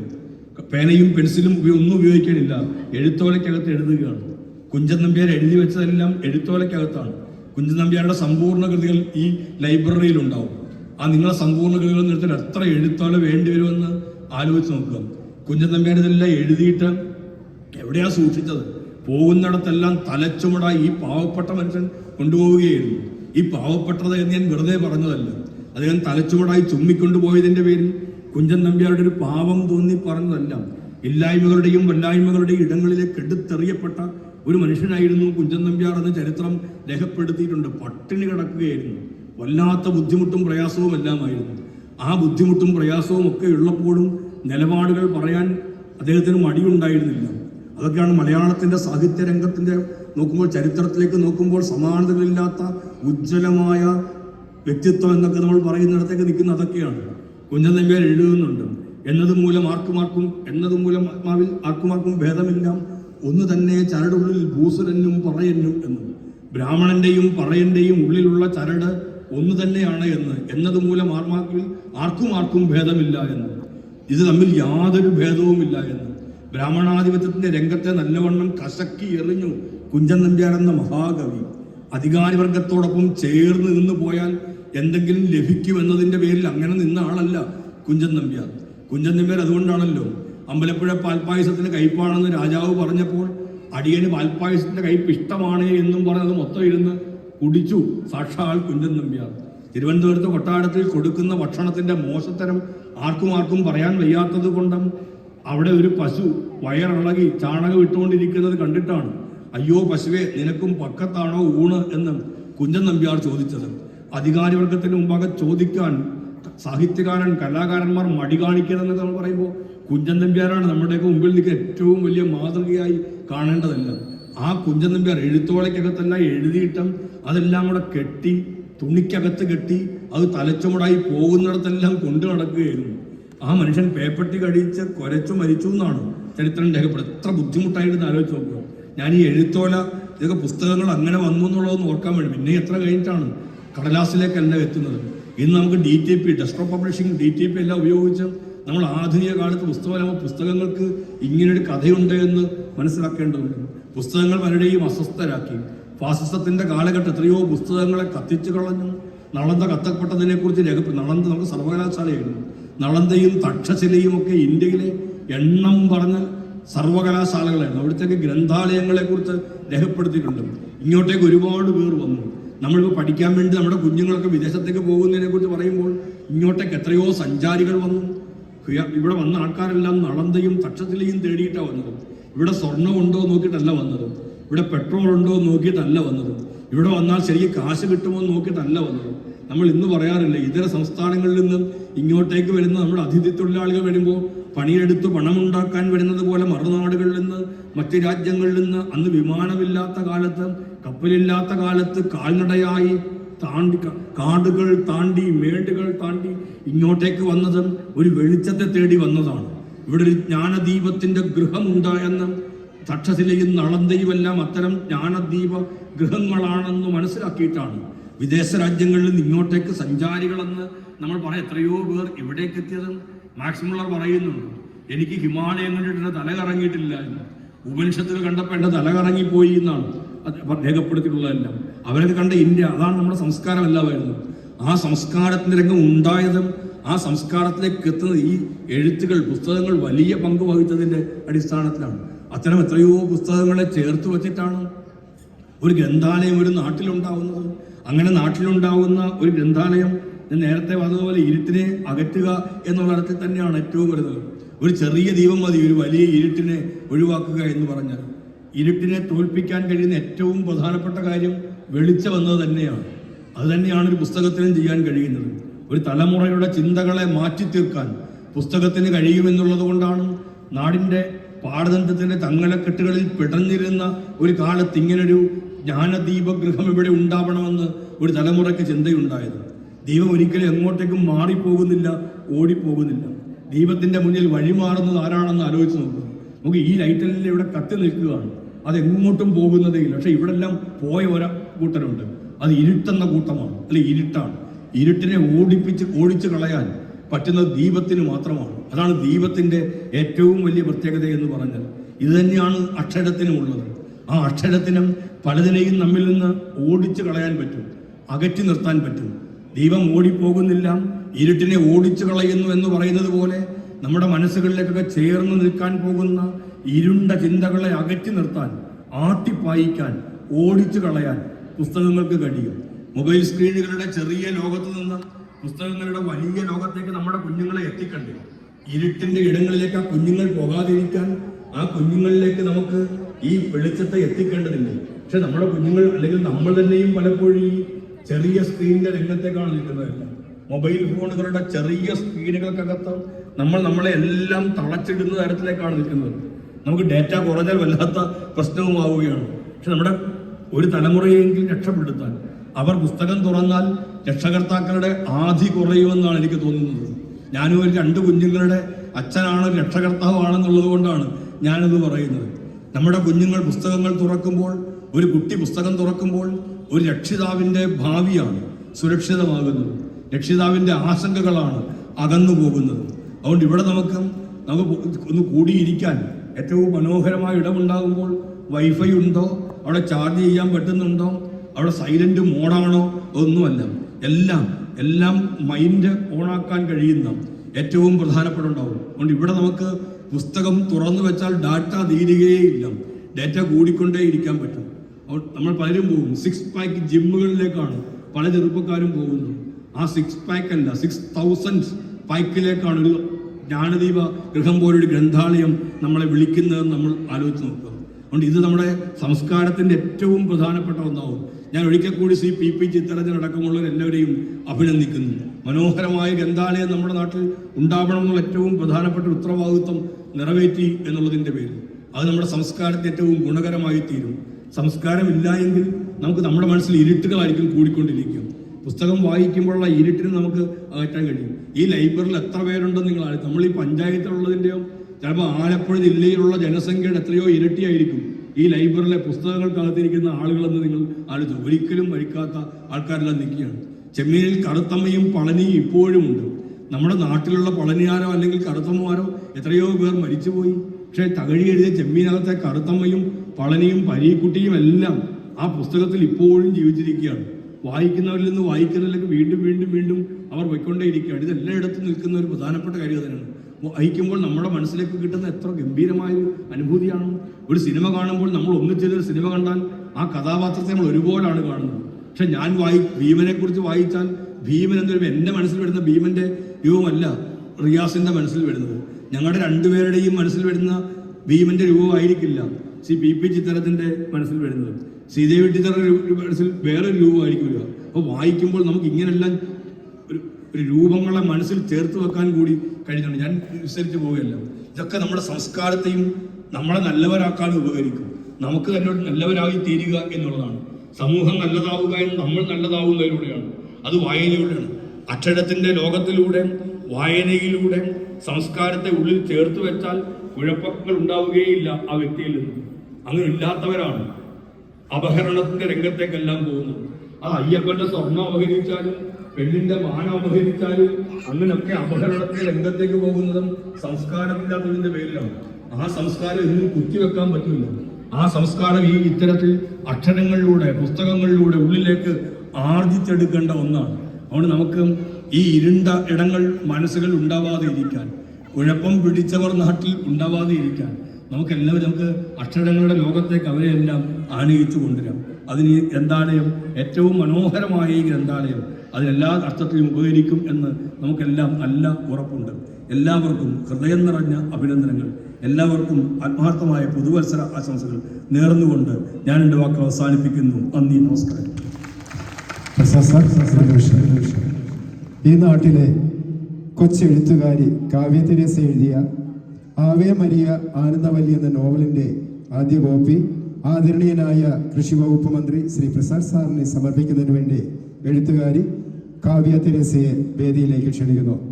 പേനയും പെൻസിലും ഒന്നും ഉപയോഗിക്കാനില്ല. എഴുത്തോലയ്ക്കകത്ത് എഴുതുകയാണ്. കുഞ്ചൻ നമ്പ്യാർ എഴുതി വെച്ചതെല്ലാം എഴുത്തോലയ്ക്കകത്താണ്. കുഞ്ചൻ നമ്പ്യാരുടെ സമ്പൂർണ കൃതികൾ ഈ ലൈബ്രറിയിൽ ഉണ്ടാവും ആ നിങ്ങളെ സമ്പൂർണ കൃതികൾ എത്ര എഴുത്തോല വേണ്ടി വരുമെന്ന് ആലോചിച്ച് നോക്കുക. കുഞ്ചൻ നമ്പ്യാർ ഇതെല്ലാം എഴുതിയിട്ട് എവിടെയാ സൂക്ഷിച്ചത്? പോകുന്നിടത്തെല്ലാം തലച്ചുമടായി ഈ പാവപ്പെട്ട മനുഷ്യൻ കൊണ്ടുപോവുകയായിരുന്നു. ഈ പാവപ്പെട്ടത് എന്ന് ഞാൻ വെറുതെ പറഞ്ഞതല്ല. അദ്ദേഹം തലച്ചുമടായി ചുമ്മിക്കൊണ്ടുപോയതിന്റെ പേരിൽ കുഞ്ചൻ നമ്പ്യാരുടെ ഒരു പാവം തോന്നി പറഞ്ഞതല്ല. ഇല്ലായ്മകളുടെയും വല്ലായ്മകളുടെയും ഇടങ്ങളിലേക്ക് എടുത്തെറിയപ്പെട്ട ഒരു മനുഷ്യനായിരുന്നു കുഞ്ചൻ നമ്പ്യാർ എന്ന് ചരിത്രം രേഖപ്പെടുത്തിയിട്ടുണ്ട്. പട്ടിണി കിടക്കുകയായിരുന്നു. വല്ലാത്ത ബുദ്ധിമുട്ടും പ്രയാസവും എല്ലാമായിരുന്നു. ആ ബുദ്ധിമുട്ടും പ്രയാസവും ഒക്കെ ഉള്ളപ്പോഴും നിലപാടുകൾ പറയാൻ അദ്ദേഹത്തിന് മടിയുണ്ടായിരുന്നില്ല. അതൊക്കെയാണ് മലയാളത്തിന്റെ സാഹിത്യ രംഗത്തിന്റെ നോക്കുമ്പോൾ ചരിത്രത്തിലേക്ക് നോക്കുമ്പോൾ സമാനതകളില്ലാത്ത ഉജ്ജ്വലമായ വ്യക്തിത്വം എന്നൊക്കെ നമ്മൾ പറയുന്നിടത്തേക്ക് നിൽക്കുന്ന അതൊക്കെയാണ്. കുഞ്ഞൻ നമ്പ്യാർ എഴുതുന്നുണ്ട് എന്നത് മൂലം ആർക്കുമാർക്കും എന്നത് മൂലം ആത്മാവിൽ ആർക്കുമാർക്കും ഭേദമില്ല. ഒന്ന് തന്നെ ചരടുള്ളിൽ ഭൂസുരനും പറയനും എന്നും. ബ്രാഹ്മണന്റെയും പറയന്റെയും ഉള്ളിലുള്ള ചരട് ഒന്ന് തന്നെയാണ് എന്ന്. എന്നത് മൂലം ആർമാക്കിൽ ആർക്കും ആർക്കും ഭേദമില്ല എന്ന്. ഇത് തമ്മിൽ യാതൊരു ഭേദവുമില്ല എന്ന് ബ്രാഹ്മണാധിപത്യത്തിന്റെ രംഗത്തെ നല്ലവണ്ണം കശക്കി എറിഞ്ഞു കുഞ്ചൻ നമ്പ്യാർ എന്ന മഹാകവി. അധികാരിവർഗത്തോടൊപ്പം ചേർന്ന് നിന്ന് പോയാൽ എന്തെങ്കിലും ലഭിക്കുമെന്നതിന്റെ പേരിൽ അങ്ങനെ നിന്ന ആളല്ല കുഞ്ചൻ നമ്പ്യാർ. കുഞ്ചൻ നമ്പ്യാർ അതുകൊണ്ടാണല്ലോ അമ്പലപ്പുഴ പാൽപ്പായസത്തിന് കയ്പാണെന്ന് രാജാവ് പറഞ്ഞപ്പോൾ അടിയന് പാൽപ്പായസത്തിന്റെ കയ്പ് ഇഷ്ടമാണ് എന്നും പറഞ്ഞത് മൊത്തം ഇരുന്ന് കുടിച്ചു സാക്ഷാൽ കുഞ്ചൻ നമ്പ്യാർ. തിരുവനന്തപുരത്ത് കൊട്ടാരത്തിൽ കൊടുക്കുന്ന ഭക്ഷണത്തിന്റെ മോശത്തരം ആർക്കും ആർക്കും പറയാൻ വയ്യാത്തത് കൊണ്ടും അവിടെ ഒരു പശു വയറിളകി ചാണകം ഇട്ടുകൊണ്ടിരിക്കുന്നത് കണ്ടിട്ടാണ്. അയ്യോ പശുവേ നിനക്കും പക്കത്താണോ ഊണ്? എന്ന് കുഞ്ചൻ നമ്പ്യാർ ചോദിച്ചത്. അധികാരിവർഗത്തിന് മുമ്പാകെ ചോദിക്കാൻ സാഹിത്യകാരൻ കലാകാരന്മാർ മടി കാണിക്കരുതെന്ന് നമ്മൾ പറയുമ്പോൾ കുഞ്ചൻ നമ്പ്യാരാണ് നമ്മുടെയൊക്കെ മുമ്പിൽ നിൽക്കുക ഏറ്റവും വലിയ മാതൃകയായി കാണേണ്ടതല്ല ആ കുഞ്ചൻ നമ്പ്യാർ എഴുത്തോളയ്ക്കകത്തെല്ലാം എഴുതിയിട്ടും അതെല്ലാം കൂടെ കെട്ടി തുണിക്കകത്ത് കെട്ടി അത് തലച്ചുമടായി പോകുന്നിടത്തെല്ലാം കൊണ്ടു നടക്കുകയായിരുന്നു. ആ മനുഷ്യൻ പേപ്പട്ടി കടിച്ച് കുരച്ചു മരിച്ചു എന്നാണ് ചരിത്രം രേഖപ്പെടുന്നത് എത്ര ബുദ്ധിമുട്ടായിട്ട് ആലോചിച്ച് നോക്കുക. ഞാൻ ഈ എഴുത്തോല ഇതൊക്കെ പുസ്തകങ്ങൾ അങ്ങനെ വന്നു എന്നുള്ളതൊന്ന് ഓർക്കാൻ വേണ്ടി പിന്നെ എത്ര കഴിഞ്ഞിട്ടാണ് കടലാസിലേക്കല്ല എത്തുന്നത്? ഇന്ന് നമുക്ക് D T P desktop publishing D T P എല്ലാം ഉപയോഗിച്ച് നമ്മൾ ആധുനിക കാലത്ത് പുസ്തകം പുസ്തകങ്ങൾക്ക് ഇങ്ങനൊരു കഥയുണ്ട് എന്ന് മനസ്സിലാക്കേണ്ടതുണ്ട്. പുസ്തകങ്ങൾ പലരെയും അസ്വസ്ഥരാക്കി. ഫാസിസത്തിന്റെ കാലഘട്ടം എത്രയോ പുസ്തകങ്ങളെ കത്തിച്ചു കളഞ്ഞു. നളന്ത കത്തപ്പെട്ടതിനെ കുറിച്ച് രേഖപ്പെ നളന്ത നമുക്ക് സർവകലാശാലയായിരുന്നു. നളന്തയും തക്ഷശിലയും ഒക്കെ ഇന്ത്യയിലെ എണ്ണം പറഞ്ഞ സർവകലാശാലകളായിരുന്നു. അവിടുത്തെ ഗ്രന്ഥാലയങ്ങളെ കുറിച്ച് രേഖപ്പെടുത്തിയിട്ടുണ്ട്. ഇങ്ങോട്ടേക്ക് ഒരുപാട് പേർ വന്നു. നമ്മളിപ്പോൾ പഠിക്കാൻ വേണ്ടി നമ്മുടെ കുഞ്ഞുങ്ങളൊക്കെ വിദേശത്തേക്ക് പോകുന്നതിനെ കുറിച്ച് പറയുമ്പോൾ ഇങ്ങോട്ടേക്ക് എത്രയോ സഞ്ചാരികൾ വന്നു. ഇവിടെ വന്ന ആൾക്കാരെല്ലാം നളന്തയും തക്ഷശിലയും തേടിയിട്ടാണ് വന്നത്. ഇവിടെ സ്വർണമുണ്ടോ നോക്കിയിട്ടല്ല വന്നത്. ഇവിടെ പെട്രോൾ ഉണ്ടോ നോക്കിയിട്ടല്ല വന്നത്. ഇവിടെ വന്നാൽ ശരിക്കും കാശ് കിട്ടുമോ എന്ന് നോക്കിയിട്ടല്ല വന്നത്. നമ്മൾ ഇന്ന് പറയാറില്ല ഇതര സംസ്ഥാനങ്ങളിൽ നിന്നും ഇങ്ങോട്ടേക്ക് വരുന്ന നമ്മുടെ അതിഥി തൊഴിലാളികൾ വരുമ്പോൾ പണിയെടുത്ത് പണമുണ്ടാക്കാൻ വരുന്നത് പോലെ മറുനാടുകളിൽ നിന്ന് മറ്റ് രാജ്യങ്ങളിൽ നിന്ന് അന്ന് വിമാനമില്ലാത്ത കാലത്ത് കപ്പലില്ലാത്ത കാലത്ത് കാൽനടയായി താണ്ടി കാടുകൾ താണ്ടി മേടുകൾ താണ്ടി ഇങ്ങോട്ടേക്ക് വന്നത് ഒരു വെളിച്ചത്തെ തേടി വന്നതാണ്. ഇവിടെ ഒരു ജ്ഞാനദീപത്തിന്റെ ഗൃഹമുണ്ടായെന്ന് തക്ഷശിലയും നളന്തയും എല്ലാം അത്തരം ജ്ഞാനദ്വീപ ഗൃഹങ്ങളാണെന്ന് മനസ്സിലാക്കിയിട്ടാണ്. വിദേശ രാജ്യങ്ങളിൽ നിന്ന് ഇങ്ങോട്ടേക്ക് സഞ്ചാരികളെന്ന് നമ്മൾ പറയാം. എത്രയോ പേർ ഇവിടേക്ക് എത്തിയത് മാക്സിമുള്ളർ പറയുന്നുണ്ട്. എനിക്ക് ഹിമാലയം കണ്ടിട്ട് തല കറങ്ങിയിട്ടില്ല എന്ന്. ഉപനിഷത്തുകൾ കണ്ടപ്പോൾ എന്റെ തല കറങ്ങിപ്പോയി എന്നാണ് രേഖപ്പെടുത്തിയിട്ടുള്ളതെല്ലാം. അവരൊക്കെ കണ്ട ഇന്ത്യ അതാണ് നമ്മുടെ സംസ്കാരം എല്ലാമായിരുന്നു. ആ സംസ്കാരത്തിന്റെ രംഗം ഉണ്ടായതും ആ സംസ്കാരത്തിലേക്ക് എത്തുന്നത് ഈ എഴുത്തുകൾ പുസ്തകങ്ങൾ വലിയ പങ്ക് വഹിച്ചതിന്റെ അടിസ്ഥാനത്തിലാണ്. അത്തരം എത്രയോ പുസ്തകങ്ങളെ ചേർത്ത് വച്ചിട്ടാണ് ഒരു ഗ്രന്ഥാലയം ഒരു നാട്ടിലുണ്ടാവുന്നത്. അങ്ങനെ നാട്ടിലുണ്ടാവുന്ന ഒരു ഗ്രന്ഥാലയം ഞാൻ നേരത്തെ പറഞ്ഞതുപോലെ ഇരുട്ടിനെ അകറ്റുക എന്നുള്ള അർത്ഥത്തിൽ തന്നെയാണ് ഏറ്റവും വരുന്നത് ഒരു ചെറിയ ദീപം മതി ഒരു വലിയ ഇരുട്ടിനെ ഒഴിവാക്കുക എന്ന് പറഞ്ഞാൽ. ഇരുട്ടിനെ തോൽപ്പിക്കാൻ കഴിയുന്ന ഏറ്റവും പ്രധാനപ്പെട്ട കാര്യം വെളിച്ചം എന്നത് തന്നെയാണ്. അത് തന്നെയാണ് ഒരു പുസ്തകത്തിനും ചെയ്യാൻ കഴിയുന്നത്. ഒരു തലമുറയുടെ ചിന്തകളെ മാറ്റി തീർക്കാൻ പുസ്തകത്തിന് കഴിയുമെന്നുള്ളത് കൊണ്ടാണ് നാടിന്റെ പാഠതന്ത്രത്തിന്റെ തങ്ങളക്കെട്ടുകളിൽ പിടഞ്ഞിരുന്ന ഒരു കാലത്ത് ഇങ്ങനൊരു ജ്ഞാനദീപഗൃഹം ഇവിടെ ഉണ്ടാവണമെന്ന് ഒരു തലമുറയ്ക്ക് ചിന്തയുണ്ടായത്. ദീപം ഒരിക്കലും എങ്ങോട്ടേക്കും മാറിപ്പോകുന്നില്ല ഓടിപ്പോകുന്നില്ല. ദീപത്തിന്റെ മുന്നിൽ വഴിമാറുന്നത് ആരാണെന്ന് ആലോചിച്ച് നോക്കുക നമുക്ക് ഈ ലൈറ്റലിൽ ഇവിടെ കത്തി നിൽക്കുകയാണ്. അതെങ്ങോട്ടും പോകുന്നതേ ഇല്ല. പക്ഷെ ഇവിടെ എല്ലാം പോയ ഒരാ കൂട്ടരുണ്ട്. അത് ഇരുട്ടെന്ന കൂട്ടമാണ്. അല്ലെ ഇരുട്ടാണ്. ഇരുട്ടിനെ ഓടിപ്പിച്ച് ഓടിച്ചു കളയാൻ പറ്റുന്നത് ദീപത്തിന് മാത്രമാണ്. അതാണ് ദീപത്തിന്റെ ഏറ്റവും വലിയ പ്രത്യേകത എന്ന് പറഞ്ഞാൽ ഇത് തന്നെയാണ് അക്ഷരത്തിനുമുള്ളത് ആ അക്ഷരത്തിനും പലതിനെയും നമ്മിൽ നിന്ന് ഓടിച്ചു കളയാൻ പറ്റും. അകറ്റി നിർത്താൻ പറ്റും. ദീപം ഓടിപ്പോകുന്നില്ല. ഇരുട്ടിനെ ഓടിച്ചു കളയുന്നു എന്ന് പറയുന്നത് പോലെ നമ്മുടെ മനസ്സുകളിലേക്കൊക്കെ ചേർന്ന് നിൽക്കാൻ പോകുന്ന ഇരുണ്ട ചിന്തകളെ അകറ്റി നിർത്താൻ ആട്ടിപ്പായിക്കാൻ ഓടിച്ചു കളയാൻ പുസ്തകങ്ങൾക്ക് കഴിയും. മൊബൈൽ സ്ക്രീനുകളുടെ ചെറിയ ലോകത്ത് നിന്ന് പുസ്തകങ്ങളുടെ വലിയ ലോകത്തേക്ക് നമ്മുടെ കുഞ്ഞുങ്ങളെ എത്തിക്കണ്ടേ. ഇരുട്ടിന്റെ ഇടങ്ങളിലേക്ക് ആ കുഞ്ഞുങ്ങൾ പോകാതിരിക്കാൻ ആ കുഞ്ഞുങ്ങളിലേക്ക് നമുക്ക് ഈ വെളിച്ചത്തെ എത്തിക്കേണ്ടതില്ല പക്ഷെ നമ്മുടെ കുഞ്ഞുങ്ങൾ അല്ലെങ്കിൽ നമ്മൾ തന്നെയും പലപ്പോഴും ഈ ചെറിയ സ്ക്രീനിന്റെ രംഗത്തേക്കാണ് നിൽക്കുന്നതല്ല മൊബൈൽ ഫോണുകളുടെ ചെറിയ സ്ക്രീനുകൾക്കകത്ത് നമ്മൾ നമ്മളെ എല്ലാം തളച്ചിടുന്ന തരത്തിലേക്കാണ് നിൽക്കുന്നത്. നമുക്ക് ഡേറ്റ കുറഞ്ഞാൽ വല്ലാത്ത പ്രശ്നവുമാവുകയാണ്. പക്ഷെ നമ്മുടെ ഒരു തലമുറയെങ്കിലും രക്ഷപ്പെടുത്താൻ അവർ പുസ്തകം തുറന്നാൽ രക്ഷകർത്താക്കളുടെ ആധി കുറയുമെന്നാണ് എനിക്ക് തോന്നുന്നത്. ഞാനും ഒരു രണ്ട് കുഞ്ഞുങ്ങളുടെ അച്ഛനാണ് രക്ഷകർത്താവാണെന്നുള്ളത് കൊണ്ടാണ് ഞാനിത് പറയുന്നത്. നമ്മുടെ കുഞ്ഞുങ്ങൾ പുസ്തകങ്ങൾ തുറക്കുമ്പോൾ ഒരു കുട്ടി പുസ്തകം തുറക്കുമ്പോൾ ഒരു രക്ഷിതാവിന്റെ ഭാവിയാണ് സുരക്ഷിതമാകുന്നത്. രക്ഷിതാവിന്റെ ആശങ്കകളാണ് അകന്നു പോകുന്നത് അതുകൊണ്ട് ഇവിടെ നമുക്ക് നമുക്ക് ഒന്ന് കൂടിയിരിക്കാൻ ഏറ്റവും മനോഹരമായ ഇടമുണ്ടാകുമ്പോൾ വൈഫൈ ഉണ്ടോ? അവിടെ ചാർജ് ചെയ്യാൻ പറ്റുന്നുണ്ടോ? അവിടെ സൈലന്റ് മോഡാണോ? ഒന്നുമല്ല എല്ലാം എല്ലാം മൈൻഡ് ഓണാക്കാൻ കഴിയുന്ന ഏറ്റവും പ്രധാനപ്പെട്ട ഉണ്ടാവും അതുകൊണ്ട് ഇവിടെ നമുക്ക് പുസ്തകം തുറന്നു വെച്ചാൽ ഡാറ്റ തീരുകയില്ല ഡാറ്റ കൂടിക്കൊണ്ടേ ഇരിക്കാൻ പറ്റും. നമ്മൾ പലരും പോകും. സിക്സ് പാക്ക് ജിമ്മുകളിലേക്കാണ് പല ചെറുപ്പക്കാരും പോകുന്നത്. ആ സിക്സ് പാക്ക് അല്ല സിക്സ് തൗസൻഡ് പാക്കിലേക്കാണ് ഒരു ജ്ഞാനദീപ ഗൃഹം പോലൊരു ഗ്രന്ഥാലയം നമ്മളെ വിളിക്കുന്നതെന്ന് നമ്മൾ ആലോചിച്ച് നോക്കുക. അതുകൊണ്ട് ഇത് നമ്മുടെ സംസ്കാരത്തിന്റെ ഏറ്റവും പ്രധാനപ്പെട്ട ഒന്നാവും. ഞാൻ ഒരിക്കൽ കൂടി ശ്രീ പി പി എല്ലാവരെയും അഭിനന്ദിക്കുന്നു. മനോഹരമായ ഗ്രന്ഥാലയം നമ്മുടെ നാട്ടിൽ ഉണ്ടാവണം എന്നുള്ള ഏറ്റവും പ്രധാനപ്പെട്ട ഉത്തരവാദിത്വം നിറവേറ്റി എന്നുള്ളതിന്റെ പേരിൽ. അത് നമ്മുടെ സംസ്കാരത്തെ ഏറ്റവും ഗുണകരമായി തീരും. സംസ്കാരമില്ല എങ്കിൽ നമുക്ക് നമ്മുടെ മനസ്സിൽ ഇരുട്ടുകളായിരിക്കും കൂടിക്കൊണ്ടിരിക്കും. പുസ്തകം വായിക്കുമ്പോഴുള്ള ഇരുട്ടിന് നമുക്ക് അകറ്റാൻ കഴിയും. ഈ ലൈബ്രറിയിൽ എത്ര പേരുണ്ടെന്ന് നിങ്ങൾ നമ്മൾ ഈ പഞ്ചായത്തിലുള്ളതിന്റെയോ ചിലപ്പോൾ ആലപ്പുഴ ജില്ലയിലുള്ള ജനസംഖ്യയുടെ എത്രയോ ഇരട്ടിയായിരിക്കും. ഈ ലൈബ്രറിയിലെ പുസ്തകങ്ങൾ പുസ്തകങ്ങൾക്കകത്തിരിക്കുന്ന ആളുകളെന്ന് നിങ്ങൾ ആലോചിച്ചു ഒരിക്കലും മരിക്കാത്ത ആൾക്കാരെല്ലാം നിൽക്കുകയാണ്. ചെമ്മീനിൽ കറുത്തമ്മയും പളനിയും ഇപ്പോഴും ഉണ്ട്. നമ്മുടെ നാട്ടിലുള്ള പളനിയാരോ അല്ലെങ്കിൽ കറുത്തമ്മമാരോ എത്രയോ പേർ മരിച്ചുപോയി. പക്ഷേ തകഴി എഴുതിയ ചെമ്മീനകത്തെ കറുത്തമ്മയും പളനിയും പരീക്കുട്ടിയും എല്ലാം ആ പുസ്തകത്തിൽ ഇപ്പോഴും ജീവിച്ചിരിക്കുകയാണ്. വായിക്കുന്നവരിൽ നിന്ന് വായിക്കുന്നതിലേക്ക് വീണ്ടും വീണ്ടും വീണ്ടും അവർ പോയിക്കൊണ്ടേയിരിക്കുകയാണ്. ഇത് എല്ലായിടത്തും നിൽക്കുന്ന ഒരു പ്രധാനപ്പെട്ട കാര്യം തന്നെയാണ്. വായിക്കുമ്പോൾ നമ്മുടെ മനസ്സിലേക്ക് കിട്ടുന്ന എത്ര ഗംഭീരമായ ഒരു അനുഭൂതിയാണ്. ഒരു സിനിമ കാണുമ്പോൾ നമ്മൾ ഒന്നിച്ചൊരു സിനിമ കണ്ടാൽ ആ കഥാപാത്രത്തെ നമ്മൾ ഒരുപോലാണ് കാണുന്നത്. പക്ഷെ ഞാൻ വായി ഭീമനെ കുറിച്ച് വായിച്ചാൽ ഭീമൻ എന്നൊരു എന്റെ മനസ്സിൽ വരുന്ന ഭീമന്റെ രൂപമല്ല റിയാസിന്റെ മനസ്സിൽ വരുന്നത്. ഞങ്ങളുടെ രണ്ടുപേരുടെയും മനസ്സിൽ വരുന്ന ഭീമന്റെ രൂപമായിരിക്കില്ല സി പി പി ചിത്രത്തിന്റെ മനസ്സിൽ വരുന്നത്. ശ്രീദേവി ടീച്ചറുടെ മനസ്സിൽ വേറൊരു രൂപമായിരിക്കില്ല. അപ്പൊ അപ്പോൾ വായിക്കുമ്പോൾ നമുക്ക് ഇങ്ങനെല്ലാം ഒരു രൂപങ്ങളെ മനസ്സിൽ ചേർത്ത് വെക്കാൻ കൂടി കഴിയുന്നുണ്ട് ഞാൻ വിസ്തരിച്ച് പോവുകയല്ല. ഇതൊക്കെ നമ്മുടെ സംസ്കാരത്തെയും നമ്മളെ നല്ലവരാക്കാൻ ഉപകരിക്കും. നമുക്ക് തന്നെ നല്ലവരായി തീരുക എന്നുള്ളതാണ്. സമൂഹം നല്ലതാവുക എന്ന് നമ്മൾ നല്ലതാവുന്നതിലൂടെയാണ്. അത് വായനയിലൂടെയാണ്. അക്ഷരത്തിന്റെ ലോകത്തിലൂടെ വായനയിലൂടെ സംസ്കാരത്തെ ഉള്ളിൽ ചേർത്ത് വെച്ചാൽ കുഴപ്പങ്ങൾ ഉണ്ടാവുകയില്ല ആ വ്യക്തിയിൽ നിന്ന്. അങ്ങനെ ഇല്ലാത്തവരാണ്. അപഹരണത്തിന്റെ രംഗത്തേക്കെല്ലാം പോകുന്നത്. ആ അയ്യപ്പന്റെ സ്വർണം അപഹരിച്ചാലും പെണ്ണിന്റെ മാനം അപഹരിച്ചാലും അങ്ങനെയൊക്കെ അപഹരണത്തിൽ രംഗത്തേക്ക് പോകുന്നതും സംസ്കാരമില്ലാത്തതിന്റെ പേരിലാണ്. ആ സംസ്കാരം ഇന്നും കുത്തിവെക്കാൻ പറ്റില്ല. ആ സംസ്കാരം ഈ ഇത്തരത്തിൽ അക്ഷരങ്ങളിലൂടെ പുസ്തകങ്ങളിലൂടെ ഉള്ളിലേക്ക് ആർജിച്ചെടുക്കേണ്ട ഒന്നാണ്. അതുകൊണ്ട് നമുക്ക് ഈ ഇരുണ്ട ഇടങ്ങൾ മനസ്സുകൾ ഉണ്ടാവാതെ ഇരിക്കാൻ കുഴപ്പം പിടിച്ചവർ നാട്ടിൽ ഉണ്ടാവാതെ ഇരിക്കാൻ നമുക്ക് എല്ലാവരും നമുക്ക് അക്ഷരങ്ങളുടെ ലോകത്തേക്ക് അവരെയെല്ലാം ആനയിച്ചു കൊണ്ടുവരാം. അതിന് ഗ്രന്ഥാലയം ഏറ്റവും മനോഹരമായ ഈ ഗ്രന്ഥാലയം അതിനെല്ലാ അർത്ഥത്തിലും ഉപകരിക്കും എന്ന് നമുക്കെല്ലാം നല്ല ഉറപ്പുണ്ട്. എല്ലാവർക്കും ഹൃദയം നിറഞ്ഞ അഭിനന്ദനങ്ങൾ. എല്ലാവർക്കും ആത്മാർത്ഥമായ പുതുവത്സര ആശംസകൾ നേർന്നുകൊണ്ട് ഞാൻ എന്റെ വാക്കുകൾ അവസാനിപ്പിക്കുന്നു. നന്ദി നമസ്കാരം. ഈ നാട്ടിലെ കൊച്ചെഴുത്തുകാരി കാവ്യ തെരേസ എഴുതിയ ആവേ മരിയ ആനന്ദവല്ലി എന്ന നോവലിന്റെ ആദ്യ കോപ്പി ആദരണീയനായ കൃഷി വകുപ്പ് മന്ത്രി ശ്രീ പ്രസാദ് സാറിനെ സമർപ്പിക്കുന്നതിന് വേണ്ടി എഴുത്തുകാരി കാവ്യ തെരേസയെ വേദിയിലേക്ക് ക്ഷണിക്കുന്നു.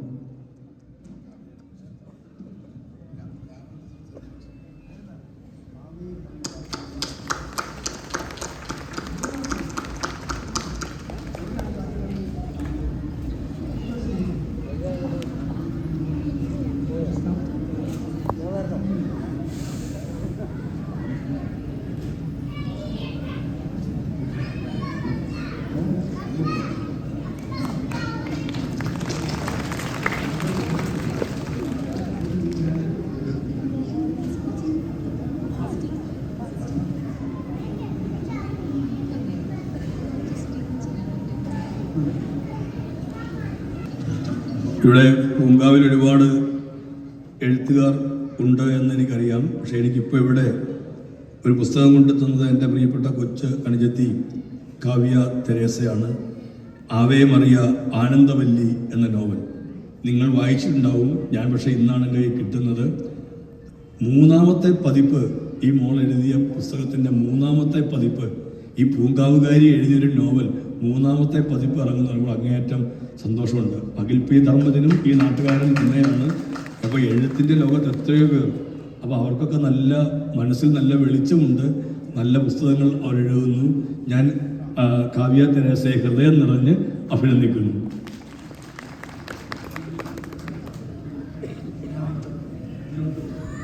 ഇവിടെ പൂങ്കാവിൽ ഒരുപാട് എഴുത്തുകാർ ഉണ്ട് എന്ന് എനിക്കറിയാം പക്ഷേ എനിക്കിപ്പോൾ ഇവിടെ ഒരു പുസ്തകം കൊണ്ട് തന്നത് എന്റെ പ്രിയപ്പെട്ട കൊച്ച് അണിജത്തി കാവ്യ തെരേസയാണ്. ആവേ മറിയ ആനന്ദവല്ലി എന്ന നോവൽ. നിങ്ങൾ വായിച്ചിട്ടുണ്ടാവും. ഞാൻ പക്ഷേ ഇന്നാണ് എന്റെ കിട്ടുന്നത്. മൂന്നാമത്തെ പതിപ്പ് ഈ മോൾ എഴുതിയ പുസ്തകത്തിന്റെ മൂന്നാമത്തെ പതിപ്പ് ഈ പൂങ്കാവുകാരി എഴുതിയൊരു നോവൽ. മൂന്നാമത്തെ പതിപ്പ് ഇറങ്ങുന്ന നമ്മൾ അങ്ങേയറ്റം സന്തോഷമുണ്ട്. അഖിൽ പി ധർമ്മത്തിനും ഈ നാട്ടുകാരൻ തന്നെയാണ്. അപ്പോൾ എഴുത്തിന്റെ ലോകത്ത് എത്രയോ പേർ. അപ്പോൾ അവർക്കൊക്കെ നല്ല മനസ്സിൽ നല്ല വെളിച്ചമുണ്ട്. നല്ല പുസ്തകങ്ങൾ അവർ എഴുതുന്നു ഞാൻ കാവ്യ തെരേസയെ ഹൃദയം നിറഞ്ഞ് അഭിനന്ദിക്കുന്നു.